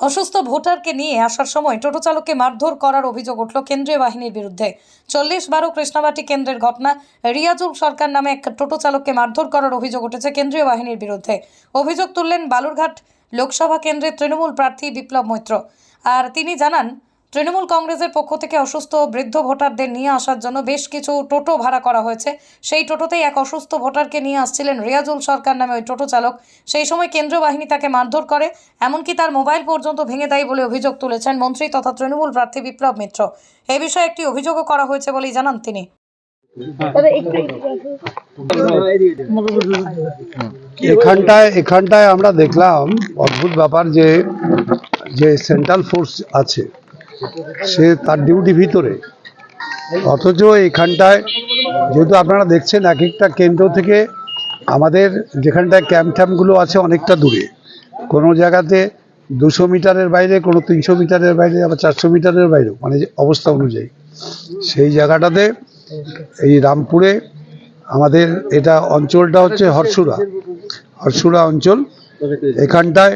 অসুস্থ ভোটারকে নিয়ে আসার সময় টোটো চালককে মারধর করার অভিযোগ উঠল কেন্দ্রীয় বাহিনীর বিরুদ্ধে। চল্লিশ বারো কৃষ্ণাবাটি কেন্দ্রের ঘটনা, রিয়াজুল সরকার নামে এক টোটো চালককে মারধর করার অভিযোগ উঠেছে কেন্দ্রীয় বাহিনীর বিরুদ্ধে। অভিযোগ তুললেন বালুরঘাট লোকসভা কেন্দ্রের তৃণমূল প্রার্থী বিপ্লব মৈত্র। আর তিনি জানান তৃণমূল কংগ্রেসের পক্ষ থেকে অসুস্থ বৃদ্ধ ভোটারদের নিয়ে আসার জন্য বেশ কিছু টোটো ভাড়া করা হয়েছে। সেই টোটোতেই এক অসুস্থ ভোটারকে নিয়ে আসছিলেন রিয়াজুল সরকার নামে ওই টোটো চালক। সেই সময় কেন্দ্রীয় বাহিনী তাকে মারধর করে, এমনকি তার মোবাইল পর্যন্ত ভেঙে দেয় বলে অভিযোগ তুলেছেন মন্ত্রী তথা তৃণমূল প্রার্থী বিপ্লব মিত্র। এ বিষয়ে একটি অভিযোগও করা হয়েছে বলেই জানান তিনি। এখানটায় এখানটায় আমরা দেখলাম অদ্ভুত ব্যাপার যে যে সেন্ট্রাল ফোর্স আছে সে তার ডিউটি ভিতরে। অথচ এখানটায় যেহেতু আপনারা দেখছেন এক একটা কেন্দ্র থেকে আমাদের যেখানটায় ক্যাম্প ট্যাম্পগুলো আছে অনেকটা দূরে। কোনো জায়গাতে দুশো মিটারের বাইরে, কোনো তিনশো মিটারের বাইরে, আবার চারশো মিটারের বাইরে মানে অবস্থা অনুযায়ী। সেই জায়গাটাতে এই রামপুরে আমাদের এটা অঞ্চলটা হচ্ছে হরসুরা হরসুরা অঞ্চল এখানটায়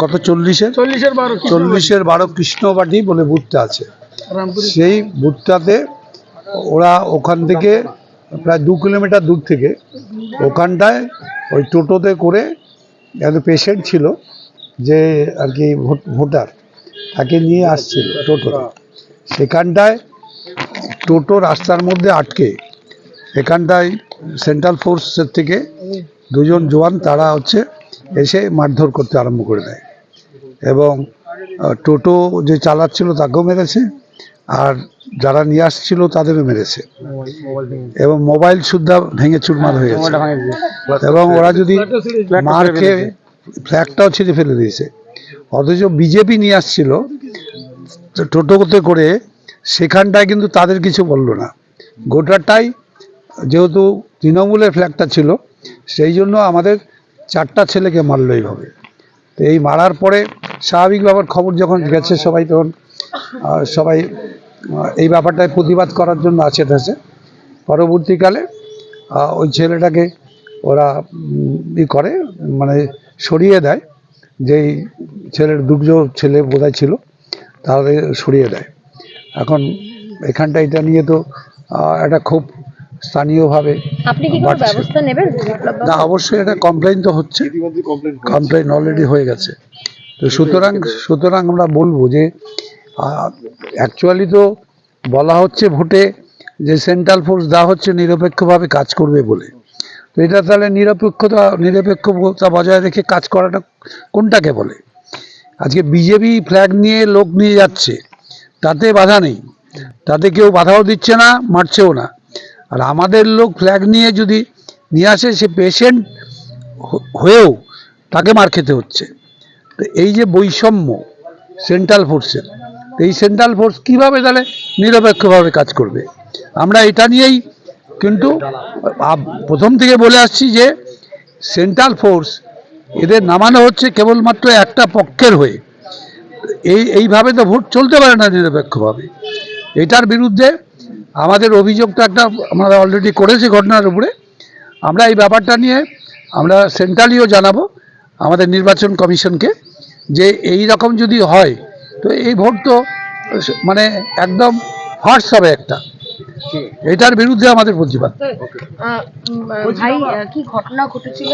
কত চল্লিশের? চল্লিশের বারো চল্লিশের বারো কৃষ্ণবাটি বলে বুথটা আছে। সেই বুথটাতে ওরা ওখান থেকে প্রায় দু কিলোমিটার দূর থেকে ওখানটায় ওই টোটোতে করে একটা পেশেন্ট ছিল যে আর কি ভোট- ভোটার তাকে নিয়ে আসছিল টোটো সেখানটায় টোটো রাস্তার মধ্যে আটকে। এখানটায় সেন্ট্রাল ফোর্সের থেকে দুজন জওয়ান তারা হচ্ছে এসে মারধর করতে আরম্ভ করে দেয়। এবং টোটো যে চালাচ্ছিল তাকেও মেরেছে আর যারা নিয়ে আসছিল তাদেরও মেরেছে। এবং মোবাইল সুদ্ধা ভেঙে চুরমার হয়ে গেছে। এবং ওরা যদি মার খেয়ে ফ্ল্যাগটাও ছিঁড়ে ফেলে দিয়েছে। অথচ বিজেপি নিয়ে আসছিল টোটোতে করে সেখানটায় কিন্তু তাদের কিছু বলল না। গোটাটাই যেহেতু তৃণমূলের ফ্ল্যাগটা ছিল সেই জন্য আমাদের চারটা ছেলেকে মারলো এইভাবে। তো এই মারার পরে স্বাভাবিক ব্যাপার খবর যখন গেছে সবাই তখন সবাই এই ব্যাপারটায় প্রতিবাদ করার জন্য আছে ঠেসে। পরবর্তীকালে ওই ছেলেটাকে ওরা ই করে মানে সরিয়ে দেয় যেই ছেলের দুটো ছেলে বোধহয় ছিল, তাহলে সরিয়ে দেয়। এখন এখানটা এটা নিয়ে তো একটা খুব স্থানীয়ভাবে আপনি কি কোনো ব্যবস্থা নেবেন? না অবশ্যই এটা কমপ্লেন তো হচ্ছে। কমপ্লেন অলরেডি হয়ে গেছে। তো সুতরাং সুতরাং আমরা বলব যে অ্যাকচুয়ালি তো বলা হচ্ছে ভোটে যে সেন্ট্রাল ফোর্স দেওয়া হচ্ছে নিরপেক্ষভাবে কাজ করবে বলে। তো এটা তাহলে নিরপেক্ষতা নিরপেক্ষতা বজায় রেখে কাজ করাটা কোনটাকে বলে? আজকে বিজেপি ফ্ল্যাগ নিয়ে লোক নিয়ে যাচ্ছে তাতে বাধা নেই। তাতে কেউ বাধাও দিচ্ছে না মারছেও না। আর আমাদের লোক ফ্ল্যাগ নিয়ে যদি নিয়ে আসে, সে পেশেন্ট হয়েও তাকে মার খেতে হচ্ছে। তো এই যে বৈষম্য সেন্ট্রাল ফোর্সের এই সেন্ট্রাল ফোর্স কীভাবে তাহলে নিরপেক্ষভাবে কাজ করবে? আমরা এটা নিয়েই কিন্তু প্রথম থেকে বলে আসছি যে সেন্ট্রাল ফোর্স এদের নামানো হচ্ছে কেবলমাত্র একটা পক্ষের হয়ে। এই, এইভাবে তো ভোট চলতে পারে না নিরপেক্ষভাবে। এটার বিরুদ্ধে আমাদের অভিযোগটা একটা আমরা অলরেডি করেছি ঘটনার উপরে। আমরা এই ব্যাপারটা নিয়ে আমরা সেন্ট্রালিও জানাব আমাদের নির্বাচন কমিশনকে যে এই রকম যদি হয় তো এই ভোট তো মানে একদম ফার্স হবে একটা। এটার বিরুদ্ধে আমাদের প্রতিবাদ। ভাই কি ঘটনা ঘটেছিল?